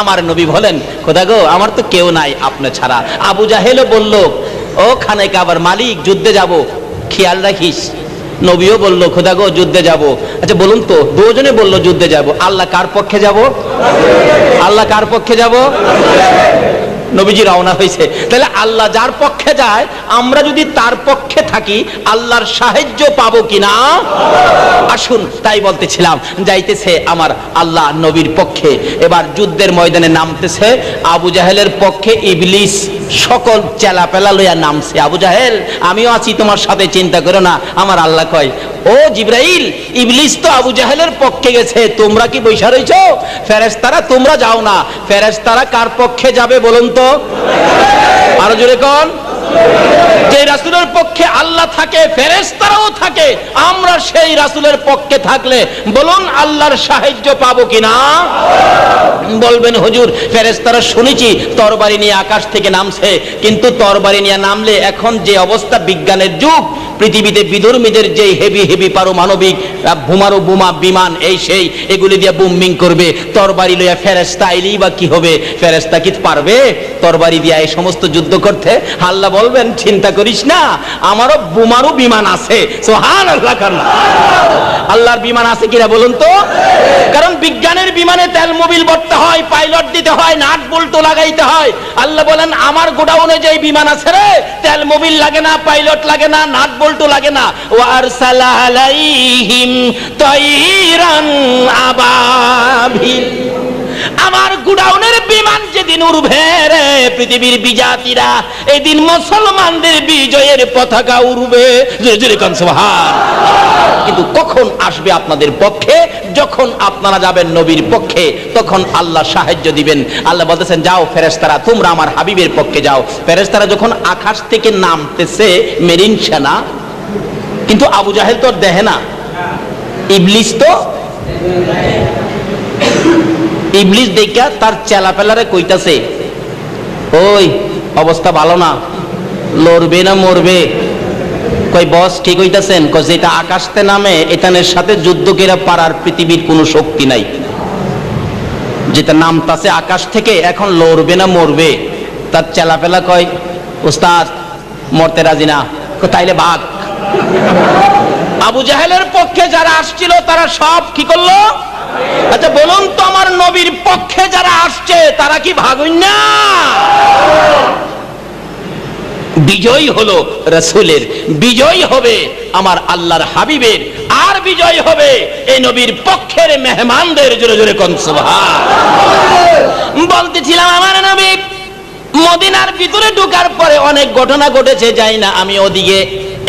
আমার নবী বলেন, খোদা গো, আমার তো কেউ নাই আপনি ছাড়া। আবু জাহেলও বলল, ও খানে কাবার মালিক, যুদ্ধে যাব, খেয়াল রাখিস। নবীও বলল, খোদা গো, যুদ্ধে যাব। আচ্ছা বলুন তো, দুজনে বলল, যুদ্ধে যাব। আল্লাহ কার পক্ষে যাব? আল্লাহ কার পক্ষে যাব? নবীজি রওনা হয়েছে। তাহলে আল্লাহ যার পক্ষে যায়, আমরা যদি তার পক্ষে থাকি, আল্লাহর সাহায্য পাবো কিনা? আসুন, তাই বলতেছিলাম, যাইতেছে আমার আল্লাহ নবীর পক্ষে। এবার যুদ্ধের ময়দানে নামতেছে আবু জাহেলের পক্ষে ইবলিস। সকল চেলা পেলা লইয়া নামছে। আবু জাহেল, আমিও আছি, তোমার সাথে চিন্তা করো না, আমার আল্লাহ কয়, ও জিব্রাইল, ইবলিস তো আবু জাহেলের পক্ষে গেছে, তোমরা কি বৈশা রইছো? ফেরেস্তারা তোমরা যাও না। ফেরেস্তারা কার পক্ষে যাবে বলুন তো? আরও জোরে কোন। যে রাসূলের পক্ষে আল্লাহ থাকে, ফেরেশতারাও থাকে, আমরা সেই রাসূলের পক্ষে থাকলে বলুন আল্লাহর সাহায্য পাবো কিনা? বলবেন, হুজুর, ফেরেশতারা শুনেছি, তরবারি নিয়ে আকাশ থেকে নামছে, কিন্তু তরবারি নিয়ে নামলে এখন যে অবস্থা বিজ্ঞানের যুগ, পৃথিবীতে বিধর্মীদের যে হেভি হেভি পারমাণবিক বোমা, বিমান, এই সেই, এগুলি দিয়ে বুমিং করবে, তরবারি লইয়া ফেরেস্তা আইলেই বা কি হবে? ফেরেস্তা কি পারবে? তরবারি দিয়া এই সমস্ত যুদ্ধ করতে আল্লাহ বলবেন, চিন্তা করিস না, আমারও বোমারও বিমান আছে। সোহান আল্লাহ আল্লাহর বিমান আছে কিনা বলুন তো? কারণ বিজ্ঞানের বিমানে তেল মোবিল ভরতে হয়, পাইলট দিতে হয়, নাট বল্টু লাগাইতে হয়। আল্লাহ বলেন, আমার গোডাউনে যে বিমান আছে রে, তেল মোবিল লাগে না, পাইলট লাগে না, নাট বল্টু লাগে না। ওয়ারসালা আলাইহিম তাইরান আবাবিল। আমার গুডাউনের বিমান যেদিন উড়বে রে পৃথিবীর বিজাতিরা, এদিন মুসলমানদের বিজয়ের পতাকা উড়বে। কিন্তু কখন আসবে আপনাদের পক্ষে? যখন আপনারা যাবেন নবীর পক্ষে, তখন আল্লাহ সাহায্য দিবেন। আল্লাহ বলতেছেন, যাও ফেরেশতারা, তোমরা আমার হাবিবের পক্ষে যাও। ফেরেশতারা যখন আকাশ থেকে নামতেছে, মেরিন সেনা, কিন্তু আবু জাহেল তো দেখে না। ইবলিস তো ইবলিস দেখা তার চেলাপেলারে কইতাছে, ওই, অবস্থা ভালো না, লড়বে না মরবে? কই বস, ঠিক হইতাছেন। কই যেটা আকাশতে নামে সাথে যুদ্ধ কেরা পৃথিবীর কোনো শক্তি নাই। যেটা নামতাছে আকাশ থেকে, এখন লড়বে না মরবে? তার চেলাপেলা কয় উস্তাদ মরতে রাজি না। তাইলে বাঘ আবু জাহেলের পক্ষে যারা আসছিল, তারা সব কি করল? আচ্ছা বলুন তো আমার নবীর পক্ষে যারা আসছে, তারা কি ভাগুন না বিজয় হলো রসুলের, বিজয় হবে আমার আল্লাহর হাবিবের, আর বিজয় হবে এই নবীর পক্ষের মেহমানদের জোরে জোরে কনসভা বলতেছিলাম, আমার নবী মদিনার ভিতরে ঢোকার পরে অনেক ঘটনা ঘটেছে, যাই না, আমি ওদিকে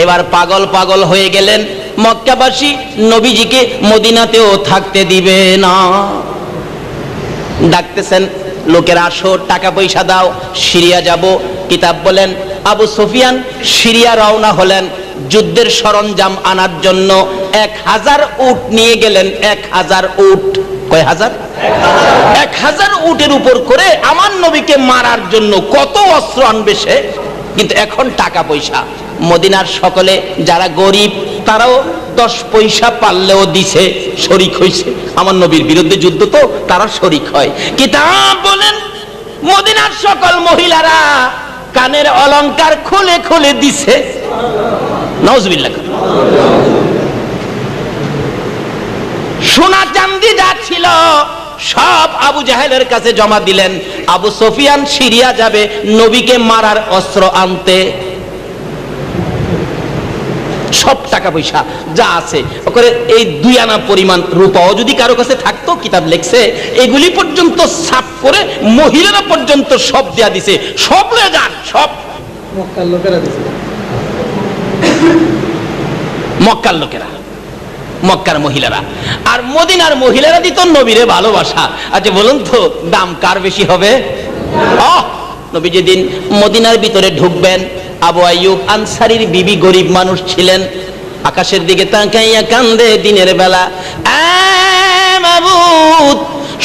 এবার পাগল পাগল হয়ে গেলেন। মক্কাবাসী নবীজিকে মদিনাতেও থাকতে দিবে না। ডাকতেছেন, লোকের আসো, টাকা পয়সা দাও, সিরিয়া যাব। কিতাব বলেন, আবু সুফিয়ান সিরিয়া রওনা হলেন। যুদ্ধের সরঞ্জাম আনার জন্য এক হাজার উট নিয়ে গেলেন। এক হাজার উট। কয় হাজার? এক হাজার উটের উপর করে আমার নবীকে মারার জন্য কত অস্ত্র আনবে সে? কিন্তু এখন টাকা পয়সা। মদিনার সকলে, যারা গরিব তারাও দশ পয়সা পারলেও দিছে, শরিক হইছে। আমার নবীর বিরুদ্ধে যুদ্ধ তো, তারা শরিক হয়। কিতাব বলেন, মদিনার সকল মহিলারা কানের অলংকার খুলে খুলে দিছে। নজবিল্লা সোনা চান্দি যা ছিল, সব আবু জাহেলের কাছে জমা দিলেন। আবু সফিয়ান সিরিয়া যাবে, নবীকে মারার অস্ত্র আনতে। সব টাকা পয়সা যা আছে। করে এই দুই আনা পরিমাণ রূপাও যদি কারও কাছে থাকতো কিতাব লেখছে এগুলি পর্যন্ত সাফ করে মহিলারা পর্যন্ত সব দেয়া দিছে সব লয়ে যান সব। মক্কার লোকেরা দিছে। মক্কার লোকেরা মক্কার মহিলারা। আর মদিনার মহিলারা দিত নবীরে ভালোবাসা। আচ্ছা বলুন তো দাম কার বেশি হবে? নবী যেদিন মদিনার ভিতরে ঢুকবেন আবু আইয়ুব আনসারির বিবি গরিব মানুষ ছিলেন। আকাশের দিকে তাকাইয়া কান্দে দিনের বেলা।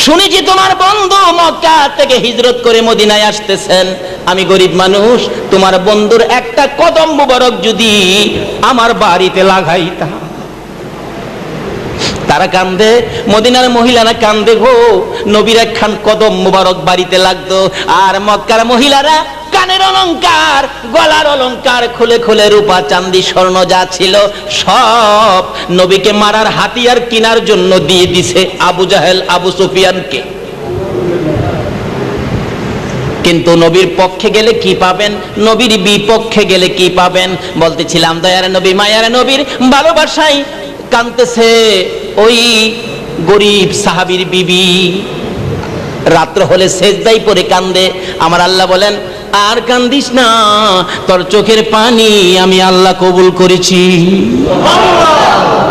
শুনেছি তোমার বন্ধু মক্কা থেকে হিজরত করে মদিনায় আসতেছেন। আমি গরিব মানুষ, তোমার বন্ধুর একটা কদম মুবারক যদি আমার বাড়িতে লাগাইতাম। তারা কান্দে, মদিনার মহিলারা কান্দে গো। নবীর একখান কদম মুবারক বাড়িতে লাগতো। আর মক্কার মহিলারা কানের অলংকার, গলার অলংকার, খুলে খুলে রূপা চান্দি স্বর্ণ যা ছিল সব নবীকে মারার হাতিয়ার কিনার জন্য দিয়ে দিছে আবু জাহেল, আবু সুফিয়ানকে। কিন্তু নবীর পক্ষে গেলে কি পাবেন? নবীর বিপক্ষে গেলে কি পাবেন? বলতেছিলাম, দয়ার নবী, মায়ার নবীর ভালোবাসায় কানতেছে ওই গরিব সাহাবীর বিবি। রাত্র হলে সেজদাই পরে কান্দে। আমার আল্লাহ বলেন আর কান্দিস না, তোর চোখের পানি আমি আল্লাহ কবুল করেছি।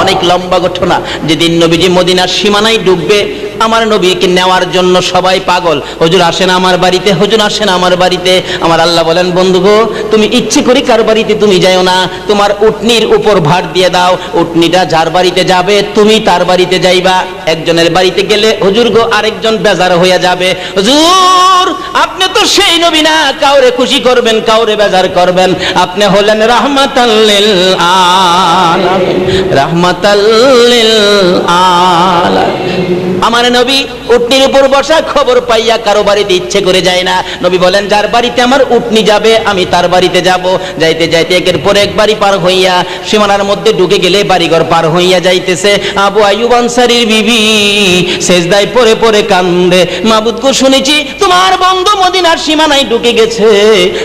অনেক লম্বা ঘটনা। যেদিন নবীজি মদিনার সীমানায় ডুববে আমার নবীকে নেওয়ার জন্য সবাই পাগল। হুজুর আসেন আমার বাড়িতে, হুজুর আসেন আমার বাড়িতে। আমার আল্লাহ বলেন, বন্ধু গো, তুমি ইচ্ছে করে কার বাড়িতে তুমি যাও না। তোমার উটনির উপর ভার দিয়ে দাও। উটনিটা যার বাড়িতে যাবে, তুমি তার বাড়িতে যাইবা। একজনের বাড়িতে গেলে, হুজুর গো, আরেকজন বেজার হইয়া যাবে। হুজুর, আপনি তো সেই নবী না। কাউরে খুশি করবেন, কাউরে বেজার করবেন। আপনি হলেন রাহমাতাল্লিল আলামিন। রাহমাতাল্লিল আলামিন। আমার নবী, উটনির উপর বসা খবর পাইয়া কারও বাড়িতে ইচ্ছে করে যায় না। নবী বলেন, যার বাড়িতে আমার উটনি যাবে, আমি তার বাড়িতে যাব। যাইতে যাইতে একের পর এক বাড়ি পার হইয়া সীমানার মধ্যে ঢুকে গেলে বাড়িঘর পার হইয়া যাইতেছে। আবু আইয়ুব আনসারীর বিবি সেজদায় পরে পরে কান্দে, মাবুদ গো, শুনেছি তোমার বন্ধু মদিনার সীমানায় ঢুকে গেছে।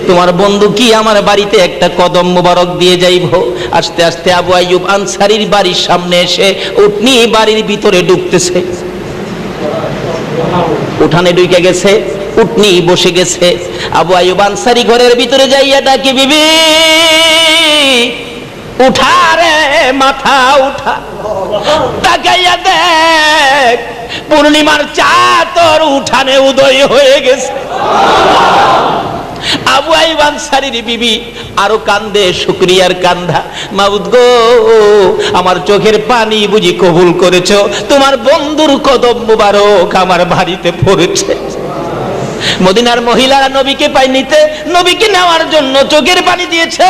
তোমার বন্ধু কি আমার বাড়িতে একটা কদম মোবারক দিয়ে যাইব? আস্তে আস্তে আবু আইয়ুব আনসারীর বাড়ির সামনে এসে উটনি বাড়ির ভিতরে ঢুকতেছে। উঠানে ঢুকে গেছে, উঠনি বসে গেছে। আবু আয়ুব আনসারি ঘরের ভিতরে যাইয়া ডাকি, বিবি, উঠা রে, মাথা উঠা। তাকাইয়া দেখ, পূর্ণিমার চা তোর উঠানে উদয় হয়ে গেছে। আবু আইব বিবি, আরও কান্দে, শুক্রিয়ার কান্দা গো, আমার চোখের পানি বুঝি কবুল করেছ, তোমার বন্ধুর কদম মুবারক আমার বাড়িতে পড়েছে। মদিনার মহিলারা নবীকে পাই নিতে নবীকে নেওয়ার জন্য চোখের পানি দিয়েছে,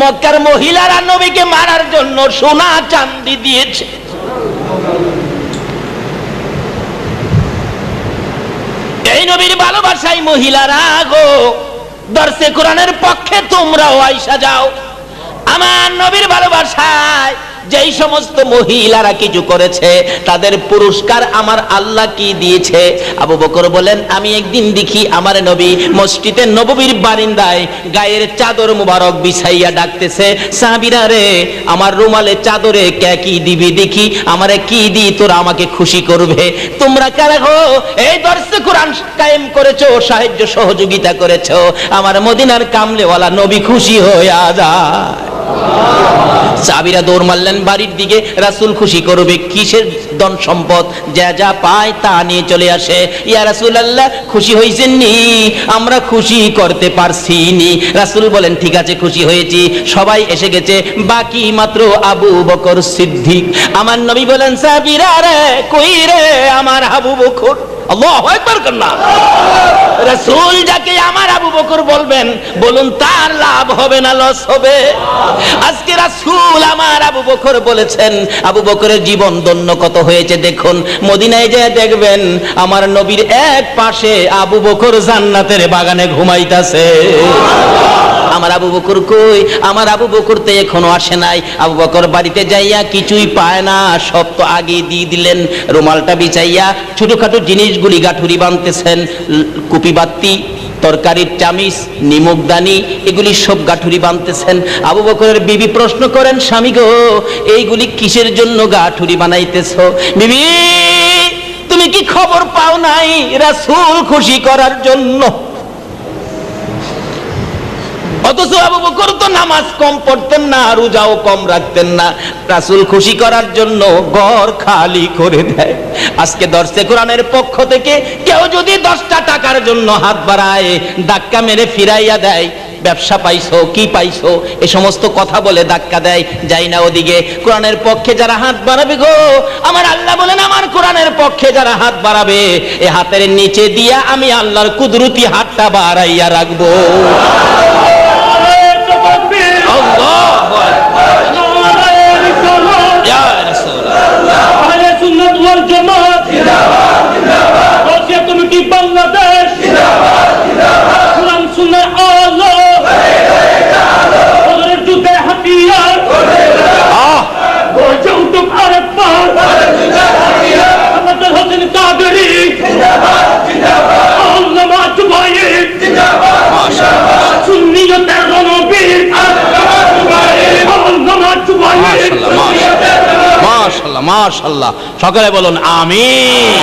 মক্কার মহিলারা নবীকে মারার জন্য সোনা চান্দি দিয়েছে। এই নবীর ভালোবাসায় মহিলারা গো দর্শে কোরআনের পক্ষে তোমরাও আইসা যাও। আমার নবীর ভালোবাসায় যেই সমস্ত মহিলারা কিছু করেছে, তাদের পুরস্কার আমার আল্লাহ কি দিয়েছে? আবু বকর বলেন, আমি একদিন দেখি আমার নবী মসজিদে নববীর বারিন্দায় গায়ের চাদর মুবারক বিছাইয়া ডাকতেছে, সাহাবিরা রে, আমার রুমালে চাদরে কে কি দিবি দেখি, আমারে কি দি তোরা আমাকে খুশি করবে? তোমরা কারা গো? এই দর্শে কোরআন কায়েম করেছ, সাহায্য সহযোগিতা করেছ, আমার মদিনার কামলেওয়ালা নবী খুশি হয়ে যায়। সাবিরা দৌড় মারলেন, বাড়ির দিকে রাসুল খুশি করবে, কিসের ধন সম্পদ? যা যা পায় তা নিয়ে চলে আসে। ইয়া রাসুল আল্লাহ খুশি হয়েছেন নি আমরা খুশি করতে পারছি নি রাসুল বলেন, ঠিক আছে, খুশি হয়েছি। সবাই এসে গেছে। বাকি মাত্র আবু বকর সিদ্দিক। আমার নবী বলেন সাবিরা রে, কই রে আমার আবু বকর? যাকে আমার আবু বকর বলবেন, বলুন তার লাভ হবে না লস হবে। আজকে আমার আবু বকর বলেছেন, আবু জীবন দন্য কত হয়েছে দেখুন। মদিনায় যেয়ে দেখবেন, আমার নবীর এক পাশে আবু বকর জান্নাতের বাগানে ঘুমাইতাছে। আমার আবু বকর কই? আমার আবু বকর তো এখনও আসে নাই। আবু বকর বাড়িতে যাইয়া কিছুই পায় না, সব তো আগে দিয়ে দিলেন। রুমালটা বিছাইয়া ছোটখাটো জিনিসগুলি গাঠুরি বানতেছেন কুপি বাত্তি তরকারির চামিচ নিমকদানি এগুলি সব গাঠুরি বানতেছেন আবু বকরের বিবি প্রশ্ন করেন, স্বামী গো, এইগুলি কিসের জন্য গাঠুরি বানাইতেছ? বিবি, তুমি কি খবর পাও নাই রাসূল খুশি করার জন্য? অথচ আবু বকর তো নামাজ কম পড়তেন না, রোজাও কম রাখতেন না। রাসূল খুশি করার জন্য ঘর খালি করে দেয়। আজকে দর্শে কোরআনের পক্ষ থেকে কেউ যদি দশটা টাকার জন্য হাত বাড়ায়, ধাক্কা মেরে ফিরাইয়া দেয়, ব্যবসা পাইছো, কি পাইছো, এ সমস্ত কথা বলে ধাক্কা দেয়, যাই না ওদিকে। কোরআনের পক্ষে যারা হাত বাড়াবে গো, আমার আল্লাহ বলেন, আমার কোরআনের পক্ষে যারা হাত বাড়াবে, এ হাতের নিচে দিয়া আমি আল্লাহর কুদরতি হাতটা বাড়াইয়া রাখব আল্লাহু আকবার। ইয়া রাসূলুল্লাহ। ওয়াল জামাত গাউসিয়া কমিটি বাংলাদেশ কোরআন সুন্নাহর আলো বদরের যুদ্ধে হাতিয়ার আহ গর্জে উঠুক আরেকবার আমাদের হোসেন কাদেরি আল্লামা জুবাইর সুন্নিয়তের রণবীর আল্লামা জুবাইর মাশাল্লাহ সকলে বলুন, আমিন।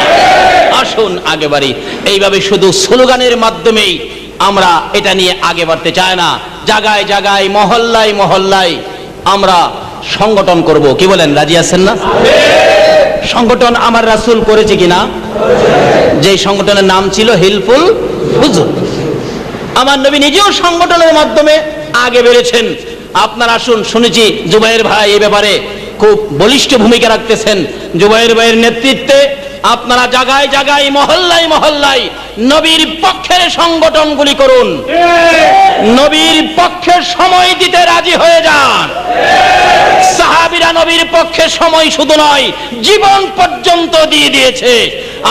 আসুন আগে বাড়ি। এইভাবে শুধু স্লোগানের মাধ্যমেই আমরা এটা নিয়ে আগে বাড়তে চাই না। জায়গায় জায়গায় মহল্লায় মহল্লায় আমরা সংগঠন করব। কি বলেন, রাজি আছেন না? সংগঠন আমার রাসূল করেছে কিনা? যে সংগঠনের নাম ছিল হিলফুল হুজুর। আমার নবী নিজেও সংগঠনের মাধ্যমে আগে বেড়েছেন। আপনার আসুন, শুনেছি, জুবাইর ভাই এ ব্যাপারে খুব বলিষ্ঠ ভূমিকা রাখতেছেন জুবাইর ভাইয়ের নেতৃত্বে। আপনারা জায়গায় জায়গায় মহল্লায় মহল্লায় নবীর পক্ষের সংগঠনগুলি করুন। নবীর পক্ষে সময় দিতে রাজি হয়ে যান। সাহাবিরা নবীর পক্ষে সময় শুধু নয়, জীবন পর্যন্ত দিয়ে দিয়েছে।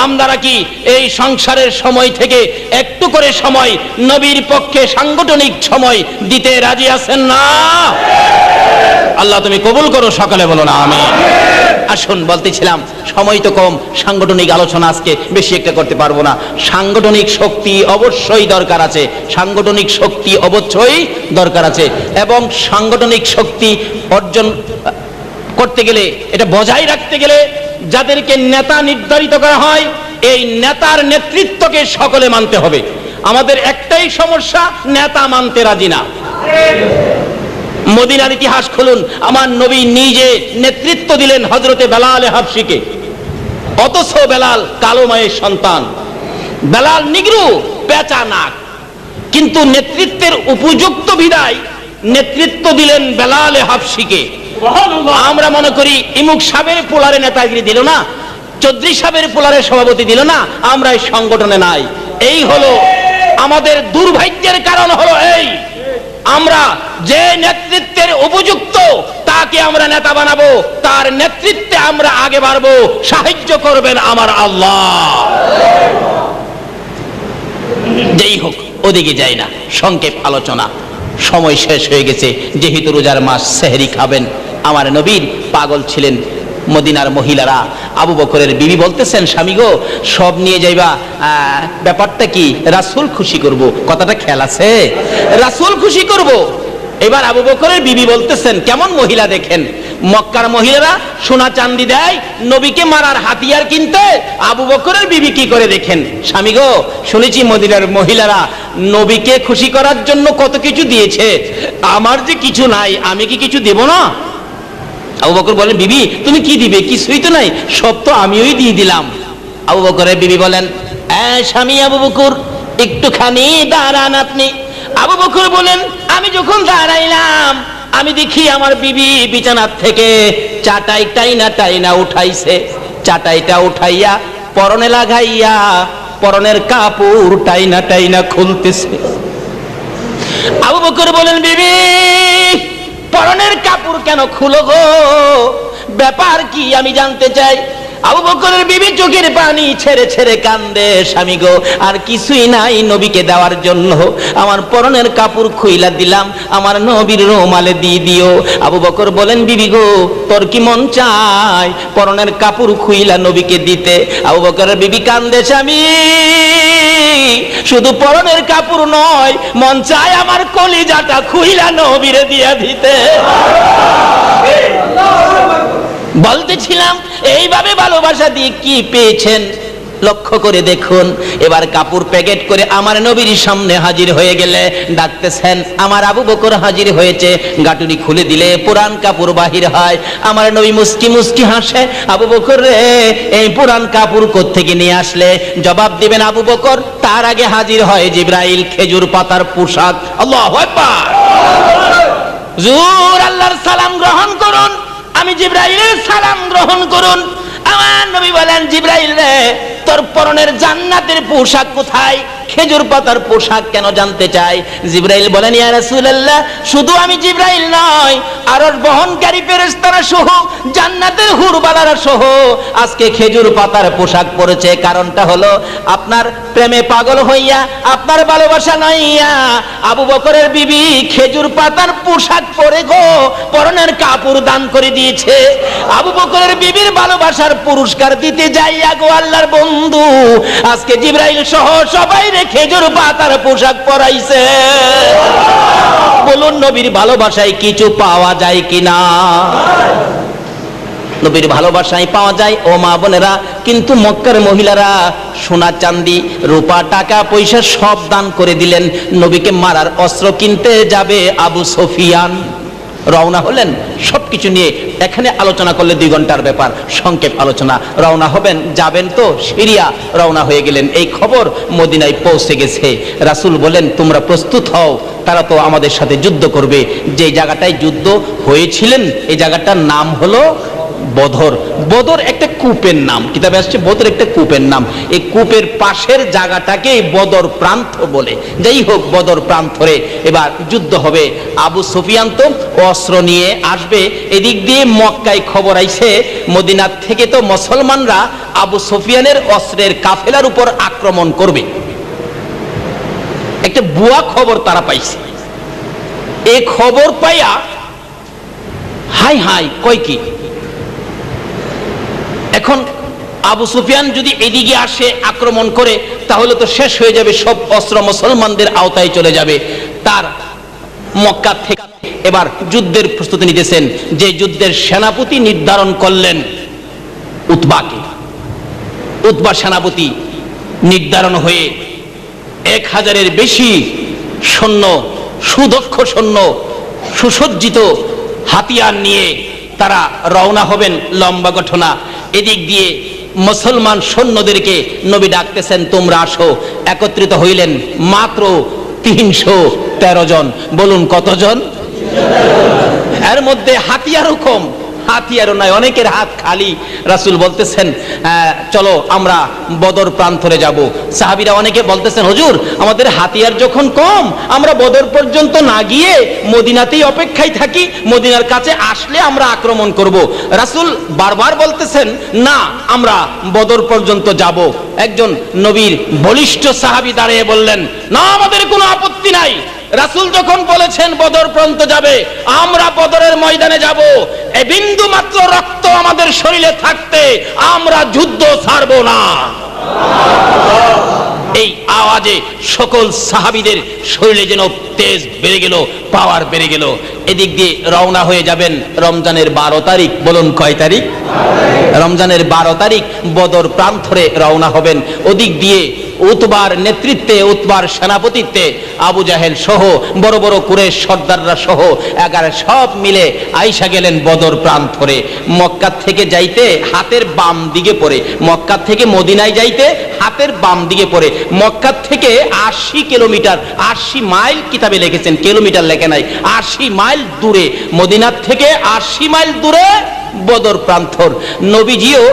আমরা কি এই সংসারের সময় থেকে একটু করে সময় নবীর পক্ষে সাংগঠনিক সময় দিতে রাজি আছেন না? আল্লাহ তুমি কবুল করো, সকালে বলো না আমি আসুন, বলতেছিলাম, সময় তো কম, সাংগঠনিক আলোচনা আজকে বেশি একটা করতে পারব না। সাংগঠনিক শক্তি অবশ্যই দরকার আছে, সাংগঠনিক শক্তি অবশ্যই দরকার আছে, এবং সাংগঠনিক শক্তি অর্জন করতে গেলে, এটা বজায় রাখতে গেলে যাদেরকে নেতা নির্ধারিত করা হয়, এই নেতার নেতৃত্বকে সকলে মানতে হবে। আমাদের একটাই সমস্যা, নেতা মানতে রাজি না। মদিনার ইতিহাস খুলুন। আমার নবী নিজে নেতৃত্ব দিলেন হজরতে বেলাল হাফসিকে অথচ বেলাল কালো মায়ের সন্তান। বেলাল নিগ্রু পেঁচা নাক। কিন্তু নেতৃত্বের উপযুক্ত বিদায় নেতৃত্ব দিলেন বেলাল হাফসিকে আমরা মনে করি ইমুক সাবের পোলারে নেতাগিরি দিল না চৌধুরী সাবের পোলারে সভাপতি দিল না আমরা এই সংগঠনে নাই। এই হলো আমাদের দুর্ভাগ্যের কারণ হলো এই। আমরা যে নেতৃত্বের উপযুক্ত, তাকে আমরা নেতা বানাবো। তার নেতৃত্বে আমরা আগে বাড়বো। সাহায্য করবেন আমার আল্লাহ। যেই হোক, ওদিকে যাই না। সংক্ষেপ আলোচনা। সময় শেষ হয়ে গেছে। যেহেতু রোজার মাস, সেহরি খাবেন। আমার নবীর পাগল ছিলেন মদিনার মহিলারা। আবু বকরের বিবি বলতেছেন, স্বামী গো, সব নিয়ে যাইবা। ব্যাপারটা কি? রাসূল খুশি করব। কথাটা খেয়াল আছে? রাসূল খুশি করব? এবার আবু বকরের বিবি বলতেছেন কেমন মহিলা দেখেন? মক্কার মহিলারা সোনা চান্দি দেয় নবীকে মারার হাতিয়ার কিনতে আবু বকরের বিবি কি করে দেখেন? স্বামী গো শুনেছি মদিনার মহিলারা নবীকে খুশি করার জন্য কত কিছু দিয়েছে। আমার যে কিছু নাই আমি কি কিছু দেব না? আবু বকর বলেন বিবি তুমি কি দিবে? কিছুই তো নাই সব তো আমিই দিয়ে দিলাম। আবু বকরের বিবি বলেন "এ, স্বামী আবু বকর একটুখানি দাঁড়ান আপনি। আবু বকর বলেন, আমি যখন দাঁড়াইলাম, আমি দেখি আমার বিবি বিছানার থেকে চাটাই টাইনা টাইনা উঠাইছে। চাটাইটা উঠাইয়া পরনে লাগাইয়া, পরনের কাপড় টাইনা টাইনা খুলতেছে। আবু বকর বলেন, বিবি, পরনের কাপড় কেন খুলো গো? ব্যাপার কি আমি জানতে চাই। আবু বকরের বিবি চোখের পানি ছেড়ে ছেড়ে কান্দে, স্বামী গো, আর কিছুই নাই নবীকে দেওয়ার জন্য। আমার পরনের কাপড় খুইলা দিলাম, আমার নবীর রোমালে দিয়ে দিও। আবু বকর বলেন, বিবি গো, তোর কি মন চাই পরনের কাপড় খুইলা নবীকে দিতে? আবু বকরের বিবি কান্দে, স্বামী, শুধু পরনের কাপড় নয়, মন চায় আমার কলিজাটা খুইলা নবীরে দিয়া দিতে। বলতেছিলাম, এইভাবে ভালোবাসা দিয়ে কি পেয়েছেন? লক্ষ্য করে দেখুন, এবার কাপড় প্যাকেট করে আমার নবীর সামনে হাজির হয়ে গেলে ডাকতেছেন, আমার আবু বকর হাজির হয়েছে। গাটুরি খুলে দিলে, পুরান কাপড় বাহির হয়। আমার নবী মুস্কি মুস্কি হাসে, আবু বকর রে, এই পুরান কাপড় থেকে নিয়ে আসলে? জবাব দিবেন, আবু বকর, তার আগে হাজির হয় জিব্রাইল খেজুর পাতার পোশাক। আল্লাহ জোর আল্লাহর সালাম গ্রহণ করুন। আমি জিব্রাইলের সালাম গ্রহণ করুন। আমার নবী বলেন, জিব্রাইল রে, তোর পরনের জান্নাতের পোশাক কোথায়? খেজুর পাতার পোশাক কেন জানতে চাই? জিব্রাইল বলেন, ইয়া রাসূলুল্লাহ, শুধু আমি জিব্রাইল নয় আর ওর বহনকারী ফেরেশতারা সহ, জান্নাতের হুরবালারা সহ, আজকে খেজুর পাতার পোশাক পরেছে। কারণটা হলো, আপনার প্রেমে পাগল হইয়া, আপনার ভালোবাসা নাইয়া, আবু বকরের বিবি খেজুর পাতার পোশাক পরে গো, পরনের কাপড় দান করে দিয়েছে। আবু বকরের বিবির ভালোবাসার পুরস্কার দিতে যাইয়া গো আল্লাহর বন্ধু। আজকে জিব্রাইল সহ সবাই রে খেজুর পাতার পোশাক পরাইছে। বলুন, নবীর ভালোবাসায় কিছু পাওয়া যায় কিনা? নবীর ভালোবাসায় পাওয়া যায়, ও মা বোনেরা। কিন্তু মক্কার মহিলারা সোনা চান্দি রূপা, টাকা, পয়সা সব দান করে দিলেন। নবীকে মারার অস্ত্র কিনতে যাবে আবু সফিয়ান। রওনা হলেন। সবকিছু নিয়ে এখানে আলোচনা করলে দুই ঘণ্টার ব্যাপার, সংক্ষেপ আলোচনা। রওনা হবেন, যাবেন তো সিরিয়া। রওনা হয়ে গেলেন। এই খবর মদিনায় পৌঁছে গেছে। রাসূল বলেন, তোমরা প্রস্তুত হও, তারা তো আমাদের সাথে যুদ্ধ করবে। যে জায়গাটায় যুদ্ধ হয়েছিলেন এই জায়গাটার নাম হলো বদর। বদর একটা কূপের নাম। কিতাবে আসছে, বদর একটা কূপের নাম। এই কূপের পাশের জায়গাটাকে বদর প্রান্ত বলে। যাই হোক, বদর প্রান্তরে এবার যুদ্ধ হবে। আবু সুফিয়ান তো অস্ত্র নিয়ে আসবে। এদিক দিয়ে মক্কায় খবর আইছে, মদিনার থেকে তো মুসলমানরা আবু সুফিয়ানের অস্ত্রের কাফেলার উপর আক্রমণ করবে। একটা বুয়া খবর তারা পাইছে। এ খবর পাইয়া, হাই হাই, কয় কি? এখন আবু সুফিয়ান যদি এদিকে আসে আক্রমণ করে, তাহলে তো শেষ হয়ে যাবে, সব অস্ত্র মুসলমানদের আওতায় চলে যাবে। তার মক্কা থেকে এবার যুদ্ধের প্রস্তুতি নিতেছেন, যে যুদ্ধের সেনাপতি নির্ধারণ করলেন উতবাকে। উতবা সেনাপতি নির্ধারণ হয়ে এক হাজারের বেশি সৈন্য, সুদক্ষ সৈন্য, সুসজ্জিত হাতিয়ার নিয়ে তারা রওনা হবেন লম্বা ঘটনা। এদিক দিয়ে মুসলমান সৈন্যদেরকে নবী ডাকতেছেন, তোমরা আসো। একত্রিত হইলেন মাত্র তিনশো তেরো জন। বলুন কতজন? এর মধ্যে হাতিয়ারও কম। হাতিয়ারও নাই অনেকের হাত খালি। রাসূল বলতেছেন চলো আমরা বদর প্রান্তরে যাব। সাহাবিরা অনেকে বলতেছেন, হুজুর, আমাদের হাতিয়ার যখন কম, আমরা বদর পর্যন্ত না গিয়ে মদিনাতেই অপেক্ষায় থাকি। মদিনার কাছে আসলে আমরা আক্রমণ করব। রাসূল বারবার বলতেছেন, না, আমরা বদর পর্যন্ত যাব। একজন নবীর বলিষ্ঠ সাহাবী দাঁড়িয়ে বললেন, না, আমাদের কোনো আপত্তি নাই। রাসূল যখন বলেছেন, বদর প্রান্ত যাবে, আমরা বদরের ময়দানে যাব। এ বিন্দু মাত্র রক্ত আমাদের শরীরে থাকতে আমরা যুদ্ধ ছাড়ব না। এই আওয়াজে সকল সাহাবীদের শরীরে যেন তেজ বেড়ে গেল, পাওয়ার বেড়ে গেল। এদিক দিয়ে রওনা হয়ে যাবেন রমজানের বারো তারিখ। বলুন কয় তারিখ? রমজানের বারো তারিখ, বদর প্রান্তরে রওনা হবেন। ওদিক দিয়ে উতবার নেতৃত্বে, উতবার সেনাপতিত্বে আবু জাহেল সহ, বড় বড় কুরেশ সর্দাররা সহ, এগারো সব মিলে আইসা গেলেন বদর প্রান্তরে। মক্কা থেকে যাইতে হাতের বাম দিকে পড়ে। মক্কা থেকে মদিনায় যাইতে হাতের বাম দিকে পড়ে। মক্কা থেকে আশি কিলোমিটার, আশি মাইল কিতাবে লিখেছেন, কিলোমিটার লেখে নাই, আশি মাইল দূরে। মদিনার থেকে আশি মাইল দূরে বদর প্রান্তর। নবীজিও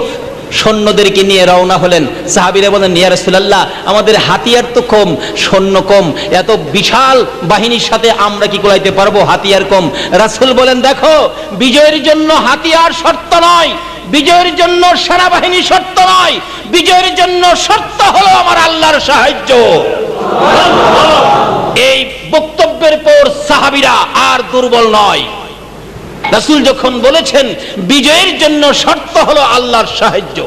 সৈন্যদেরকে নিয়ে রওনা হলেন। সাহাবিরা বলেন, ইয়া রাসূলুল্লাহ, আমাদের হাতিয়ার তো কম, সৈন্য কম। এত বিশাল বাহিনীর সাথে আমরা কি কোলাইতে পারব? হাতিয়ার কম। রাসূল বলেন, দেখো, বিজয়ের জন্য হাতিয়ার শর্ত নয়, বিজয়ের জন্য সেনাবাহিনী শর্ত নয়, বিজয়ের জন্য শর্ত হলো আমার আল্লাহর সাহায্য। এই বক্তব্যের পর সাহাবিরা আর দুর্বল নয়। রাসূল যখন বলেছেন বিজয়ের জন্য শর্ত হলো আল্লাহর সাহায্য।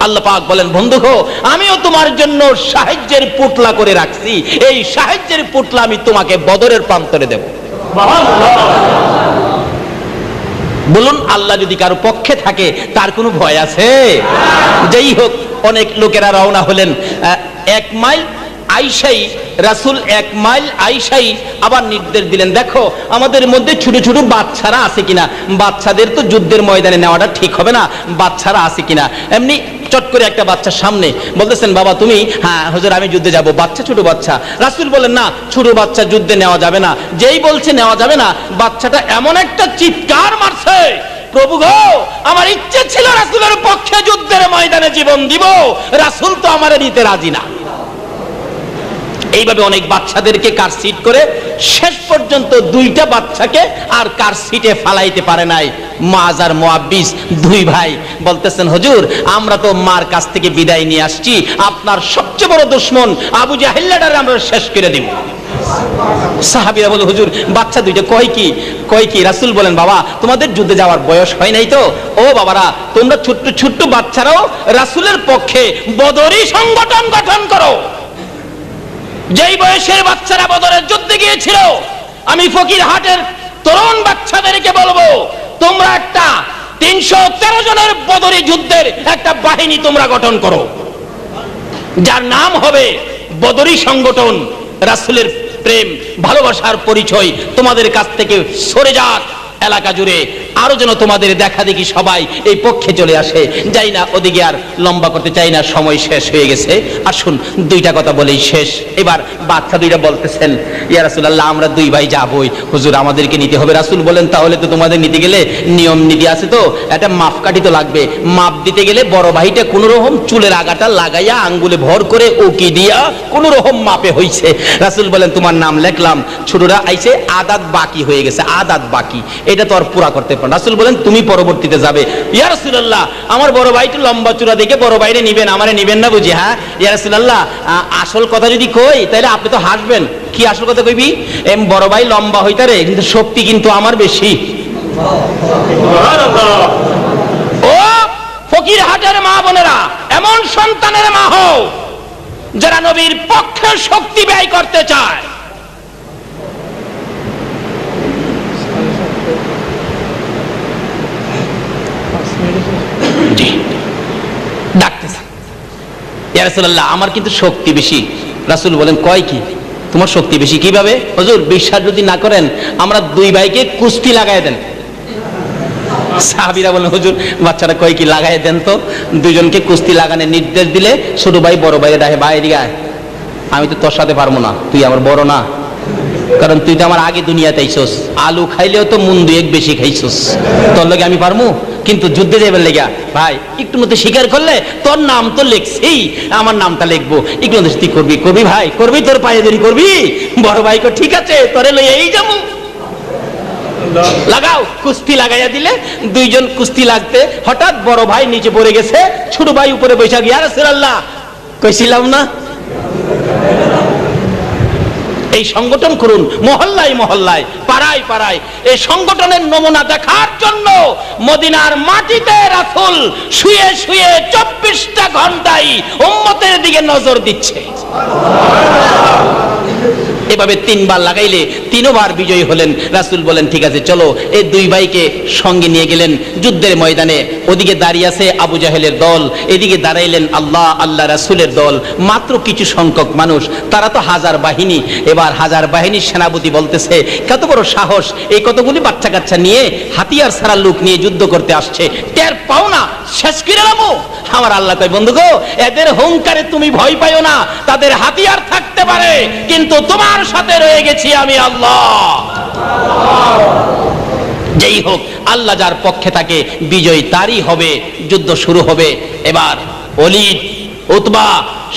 আল্লাহ পাক বলেন বন্ধু গো, আমিও তোমার জন্য সাহায্যের পুটলা করে রাখছি। এই সাহায্যের পুটলা আমি তোমাকে বদরের প্রান্তরে দেব। বলুন আল্লাহ যদি কারও পক্ষে থাকে তার কোনো ভয় আছে? যেই হোক অনেক লোকেরা রওনা হলেন। এক মাইল আইসাই, রাসূল এক মাইল আইসাই আবার নির্দেশ দিলেন, দেখো, আমাদের মধ্যে ছোট ছোট বাচ্চারা আছে কিনা? বাচ্চাদের তো যুদ্ধের ময়দানে নেওয়াটা ঠিক হবে না। বাচ্চারা আছে কিনা? এমনি চট করে একটা বাচ্চার সামনে বলতেছেন, বাবা, তুমি? হ্যাঁ হুজুর, আমি যুদ্ধে যাব। বাচ্চা, ছোট বাচ্চা? রাসূল বলেন না, ছোট বাচ্চা যুদ্ধে নেওয়া যাবে না। যেই বলছে নেওয়া যাবে না, বাচ্চাটা এমন একটা চিৎকার মারছে, প্রভু গো, আমার ইচ্ছে ছিল রাসূলের পক্ষে যুদ্ধের ময়দানে জীবন দিব। রাসূল তো আমারে নিতে রাজি না। এইভাবে অনেক বাচ্চাদেরকে কার সিট করে শেষ পর্যন্ত দুইটা বাচ্চাকে আর কার সিটে ফালাইতে পারে নাই। মাজ আর মোয়াব্বিস দুই ভাই বলতেছেন, হুজুর, আমরা তো মার কাছ থেকে বিদায় নিয়ে আসছি। আপনার সবচেয়ে বড় দুশ্মন আবু জাহিল্লাটারে আমরা শেষ করে দিব। সাহাবিরা বলে, হুজুর, বাচ্চা দুইটা কয় কি? কয় কি? রাসূল বলেন, বাবা, তোমাদের যুদ্ধে যাওয়ার বয়স হয় নাই তো? ও বাবারা, তোমরা ছোট্ট ছোট্ট বাচ্চারাও রাসূলের পক্ষে বদরি সংগঠন গঠন করো। যেই বয়সের বাচ্চারা বদরের যুদ্ধে গিয়েছিল, আমি ফকির হাটের তরুণ বাচ্চাদেরকে বলব, তোমরা একটা তিনশো তেরো জনের বদরি যুদ্ধের একটা বাহিনী তোমরা গঠন করো। যার নাম হবে বদরি সংগঠন, রাসূলের প্রেম, ভালোবাসার পরিচয় তোমাদের কাছ থেকে সরে যাক। এলাকা জুড়ে আরও যেন তোমাদের দেখা দেখি সবাই এই পক্ষে চলে আসে। যাই না, ওদিকে আর লম্বা করতে চাই না, সময় শেষ হয়ে গেছে। আসুন, দুইটা কথা বলেই শেষ। এবার বাচ্চা দুইটা বলতেছেন, ইয়া রাসূলুল্লাহ, আমরা দুই ভাই যাবই। হুজুর, আমাদেরকে নিতে হবে। রাসূল বলেন, তাহলে তো তোমাদের নিতে গেলে নিয়ম নীতি আছে তো? একটা মাপকাঠি তো লাগবে। মাপ দিতে গেলে বড় ভাইটা কোন রকম চুলের আগাটা লাগাইয়া আঙ্গুলে ভর করে উকি দিয়া কোন রকম মাপে হইছে। রাসূল বলেন, তোমার নাম লেখলাম। ছোটরা আইছে, আদাত বাকি হয়ে গেছে, আদাত বাকি। এটা তো আর পুরা করতে পারো রাসূল বলেন, তুমি পরবর্তীতে যাবে। ইয়া রাসূলুল্লাহ, আমার বড় ভাইটা লম্বা চূড়া দেখে বড় ভাইরে নিবেন, আমারে নিবেন না বুঝি হ্যাঁ? ইয়া রাসূলুল্লাহ আসল কথা যদি কই তাহলে আপনি তো হাসবেন। কি আসল কথা কইবি? এম, বড় ভাই লম্বা হইতারে কিন্তু শক্তি কিন্তু আমার বেশি। ও, ফকির হাটের মা বোনেরা, এমন সন্তানের মা হও, যারা নবীর পক্ষে শক্তি ব্যয় করতে চায় জি ডাকতেছে ইয়া রাসূলুল্লাহ, আমার কিন্তু শক্তি বেশি। রাসুল বলেন, কয় কি? তোমার শক্তি বেশি কীভাবে? হজুর, বিশ্বাস যদি না করেন, আমরা দুই ভাইকে কুস্তি লাগাই দেন। সাহাবিরা বলেন, হুজুর, বাচ্চারা কয় কি লাগাই দেন তো? দুজনকে কুস্তি লাগানোর নির্দেশ দিলে ছোট ভাই বড় ভাইয়ের ডাকে ভাই এদিকে আমি তো তোর সাথে পারব না, তুই আমার বড় না। কারণ তুই তো আমার আগে দুনিয়াতে আইসোস। আলু খাইলেও তো মুন দুয়েক বেশি খাইছোস তোর লগে আমি পারমু? কিন্তু যুদ্ধে যাবার লেগা ভাই, একটু মধ্যে স্বীকার করলে তোর নাম তো লেখছি আমার নামটা লিখব। একটু মধ্যে তুই করবি করবি ভাই, করবি, তোর পায়ে দেরি করবি। বড় ভাই কো ঠিক আছে, তোরে লই এই যাব। লাগাও, কুস্তি লাগাইয়া দিলে দুইজন কুস্তি লাগতে, হঠাৎ বড় ভাই নিচে পড়ে গেছে, ছোট ভাই উপরে বৈশাখ ইয়া রাসূলুল্লাহ কইছিলাম না? এই সংগঠন করুন, মহল্লায় মহল্লায়, পাড়ায় পাড়ায়। এই সংগঠনের নমুনা দেখার জন্য মদিনার মাটিতে রাসুল শুয়ে শুয়ে চব্বিশটা ঘন্টাই উম্মতের দিকে নজর দিচ্ছে। এভাবে তিনবার লাগাইলে তিনবার বিজয়ী হলেন। রাসূল বলেন, ঠিক আছে, চলো। এই দুই ভাইকে সঙ্গে নিয়ে গেলেন যুদ্ধের ময়দানে। ওদিকে দাঁড়িয়ে আছে আবু জাহেলের দল, এদিকে দাঁড়াইলেন আল্লাহ আল্লাহ রাসূলের দল। মাত্র কিছু সংখ্যক মানুষ, তারা তো হাজার বাহিনী। এবার হাজার বাহিনীর সেনাপতি বলতেছে, কত বড় সাহস, এই কতগুলি বাচ্চা কাচ্চা নিয়ে হাতিয়ার ছাড়া লোক নিয়ে যুদ্ধ করতে আসছে। টের পাও না। শেষ করে নামো আমার আল্লাহ কয়, বন্ধু গো, এদের হংকারে তুমি ভয় পাইও না। তাদের হাতিয়ার থাকতে পারে, কিন্তু তোমার সাথে রয়ে গেছি আমি আল্লাহ। যেই হোক, আল্লাহ যার পক্ষে থাকে, বিজয় তারই হবে, যুদ্ধ শুরু হবে। এবার অলিদ উতবা,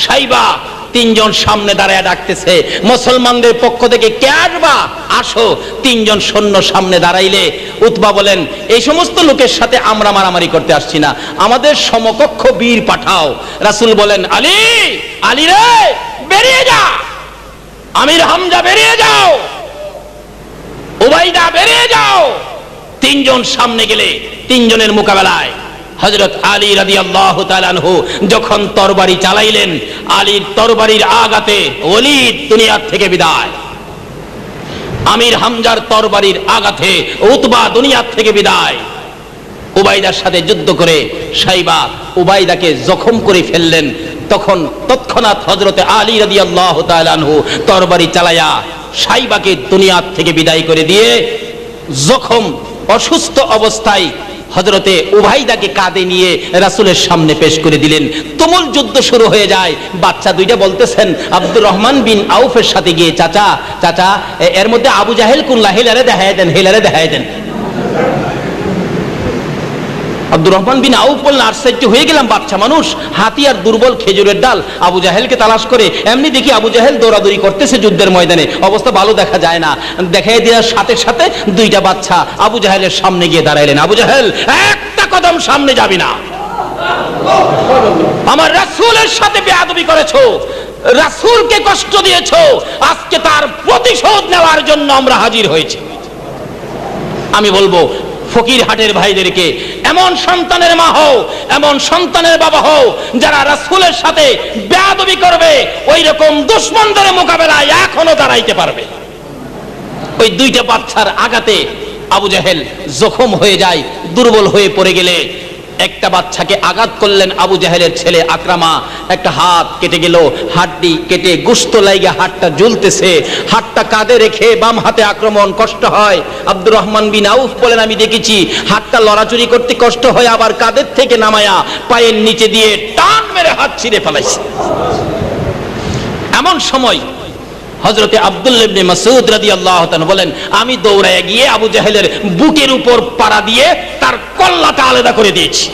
সাইবা তিনজন সামনে দাঁড়ায় ডাকতেছে, মুসলমানদের পক্ষ থেকে, কে আসবা? আসো। তিনজন সৈন্য সামনে দাঁড়াইলে উতবা বলেন, এই সমস্ত লোকের সাথে আমরা মারামারি করতে আসছি না। আমাদের সমকক্ষ বীর পাঠাও। রাসূল বলেন, আলী আলী রে, বেরিয়ে যা। আমির হামজা, বেরিয়ে যাও। উবাইদা, বেরিয়ে যাও। তিনজন সামনে গেলে, তিনজনের মোকাবেলায় হজরত আলী রাদি আল্লাহ যখন তরবারি চালাইলেন, আলীর তরবারির আগাতে অলিদ দুনিয়ার থেকে বিদায়। আমির হামজার তরবারির আগাতে উতবা দুনিয়ার থেকে বিদায়। উবাইদার সাথে যুদ্ধ করে সাইবা উবাইদাকে জখম করে ফেললেন। তখন তৎক্ষণাৎ হজরতে আলী রাদি আল্লাহ তরবারি চালায়া সাইবাকে দুনিয়ার থেকে বিদায় করে দিয়ে জখম অসুস্থ অবস্থায় হজরতে উভাইদাকে কাঁধে নিয়ে রাসুলের সামনে পেশ করে দিলেন। তুমুল যুদ্ধ শুরু হয়ে যায়। বাচ্চা দুইটা বলতেছেন, আব্দুর রহমান বিন আউফের সাথে গিয়ে, চাচা চাচা এর মধ্যে আবু জাহেল কুল্লা হেলারে দেখায় দেন হেলারে দেখায় দেন। আব্দুর রহমান বিন আউফ বললেন, আশ্চর্য, হয়ে গেলাম, বাচ্চা মানুষ। হাতি আর দুর্বল খেজুরের ডাল। আবু জাহেলকে তালাশ করে এমনি দেখি আবু জাহেল দৌড়াদৌড়ি করতেছে যুদ্ধের ময়দানে। অবস্থা ভালো দেখা যায় না। দেখাই দেওয়ার সাথে সাথে দুইটা বাচ্চা আবু জাহেলের সামনে গিয়ে দাঁড়াইলেন। আবু জাহেল, একটা কদম সামনে যাবি না। আমার রাসূলের সাথে বেয়াদবি করেছ। রাসূলকে কষ্ট দিয়েছ। আজকে তার প্রতিশোধ নেওয়ার জন্য আমরা হাজির হয়েছি। আমি বলব ফকির হাটের ভাইদেরকে, এমন সন্তানের মা হও, এমন সন্তানের বাবা হও, যারা রাসুলের সাথে বেয়াদবি করবে ওই রকম দুশ্মনদের মোকাবেলায় এখনও দাঁড়াইতে পারবে। ওই দুইটা বাচ্চার আগাতে আবু জাহেল জখম হয়ে যায়, দুর্বল হয়ে পড়ে গেলে একটা বাচ্চাকে আঘাত করলেন আবু জাহেলের ছেলে আকরামা। একটা হাত কেটে গেল, হাড্ডি কেটে গুস্ত লাইগা হাতটা জ্বলতেছে। হাতটা কাঁধে রেখে বাম হাতে আক্রমণ, কষ্ট হয়। আব্দুর রহমান বিন আউফ বলেন, আমি দেখেছি হাতটা লড়াচুরি করতে কষ্ট হয়, আবার কাঁধের থেকে নামায়া পায়ের নিচে দিয়ে টান মেরে হাত ছিঁড়ে ফেলাইছে। এমন সময় হজরতে আব্দুল্লাবনে মাসুদ রাদি আল্লাহ বলেন, আমি দৌড়ায় গিয়ে আবু জাহেলের বুকের উপর পাড়া দিয়ে তার কল্লাটা আলাদা করে দিয়েছি।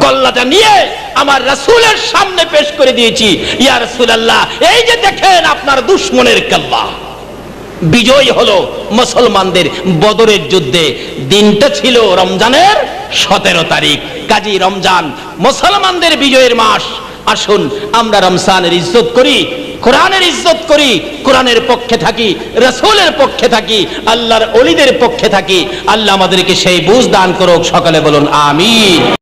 কল্লাটা নিয়ে আমার রাসূলের সামনে পেশ করে দিয়েছি। ইয়া রাসূলুল্লাহ, এই যে দেখেন আপনার দুশ্মনের কল্লা। বিজয় হলো মুসলমানদের বদরের যুদ্ধে। দিনটা ছিল রমজানের সতেরো তারিখ। কাজী রমজান, মুসলমানদের বিজয়ের মাস। আসুন, আমরা রমজানের ইজ্জত করি। কোরআনের ইজ্জত করি, কোরআনের পক্ষে থাকি, রসুলের পক্ষে থাকি, আল্লাহর অলিদের পক্ষে থাকি, আল্লাহ আমাদেরকে সেই বুঝ দান করুক, সকালে বলুন, আমিন।